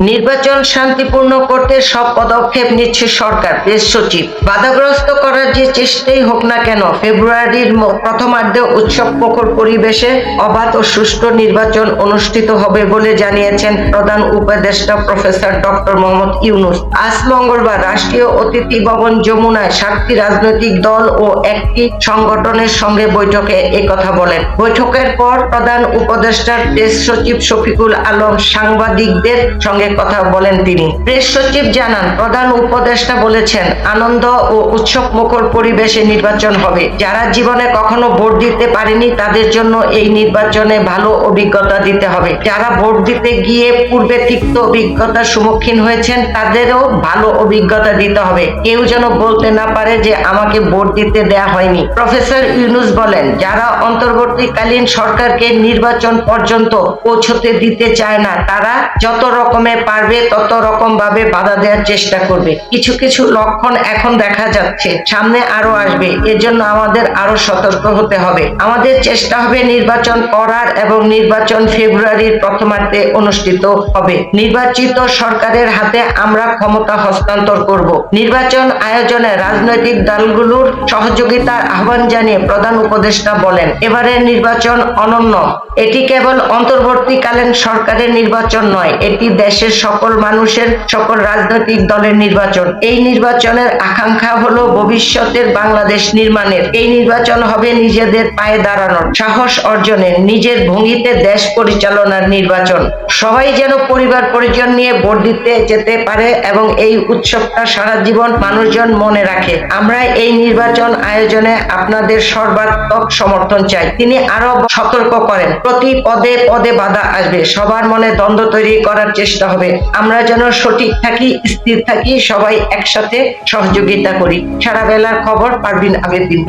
নির্বাচন শান্তিপূর্ণ করতে সব পদক্ষেপ নিচ্ছে সরকার, প্রেস সচিব। বাধাগ্রস্ত করার যে চেষ্টাই হোক না কেন, ফেব্রুয়ারির প্রথমার্ধে উৎসব প্রখর পরিবেশে অবাধ ও সুষ্ঠু নির্বাচন অনুষ্ঠিত হবে বলে জানিয়েছেন প্রধান উপদেষ্টা প্রফেসর ডক্টর মোহাম্মদ ইউনুস। আজ মঙ্গলবার রাষ্ট্রীয় অতিথি ভবন যমুনায় সাতটি রাজনৈতিক দল ও একটি সংগঠনের সঙ্গে বৈঠকে কথা বলেন। বৈঠকের পর প্রধান উপদেষ্টার প্রেস সচিব শফিকুল আলম সাংবাদিকদের সঙ্গে কথা বলেন তিনি। প্রেস সচিব জানান, প্রধান উপদেষ্টা বলেছেন, আনন্দ ও উৎসব মুখর পরিবেশে নির্বাচন হবে। যারা জীবনে কখনো ভোট দিতে পারেনি, তাদের জন্য এই নির্বাচনে ভালো অভিজ্ঞতা দিতে হবে। যারা ভোট দিতে গিয়ে পূর্বে তিক্ত অভিজ্ঞতার সম্মুখীন হয়েছেন, তাদেরও ভালো অভিজ্ঞতা দিতে হবে। কেউ যেন বলতে না পারে যে, আমাকে ভোট দিতে দেয়া হয়নি। প্রফেসর ইউনুস বলেন, যারা অন্তর্বর্তীকালীন সরকারকে নির্বাচন পর্যন্ত পৌঁছতে দিতে চায় না, তারা যত রকমে পারবে, তত রকম ভাবে বাধা দেওয়ার চেষ্টা করবে। কিছু কিছু লক্ষণ এখন দেখা যাচ্ছে, সামনে আরও আসবে। এজন্য আমাদের আরও সতর্ক হতে হবে। আমাদের চেষ্টা হবে নির্বাচন করার এবং নির্বাচন ফেব্রুয়ারির প্রথমার্ধে অনুষ্ঠিত হবে। নির্বাচিত সরকারের হাতে আমরা ক্ষমতা হস্তান্তর করব। নির্বাচন আয়োজনে রাজনৈতিক দলগুলোর সহযোগিতার আহ্বান জানিয়ে প্রধান উপদেষ্টা বলেন এবারের নির্বাচন অনন্য। এটি কেবল অন্তর্বর্তীকালীন সরকারের নির্বাচন নয়, এটি দেশের সকল মানুষের, সকল রাজনৈতিক দলের নির্বাচন। এই নির্বাচনের আকাঙ্ক্ষা হলো ভবিষ্যতের বাংলাদেশ নির্মাণের। এই নির্বাচন হবে নিজেদের পায়ে দাঁড়ানোর সাহস অর্জনের, নিজের ভঙ্গিতে দেশ পরিচালনার নির্বাচন। সবাই যেন পরিবার পরিজন নিয়ে ভোট দিতে যেতে পারে এবং এই উৎসবটা সারা জীবন মানুষজন মনে রাখে। আমরা এই নির্বাচন আয়োজনে আপনাদের সর্বাত্মক সমর্থন চাই। তিনি আরও সতর্ক করেন, প্রতি পদে পদে বাধা আসবে। সবার মনে দ্বন্দ্ব তৈরি করার চেষ্টা হবে। আমরা যেন সঠিক থাকি, স্থির থাকি, সবাই একসাথে সহযোগিতা করি। সারা বেলার খবর পারবিন আবেদিন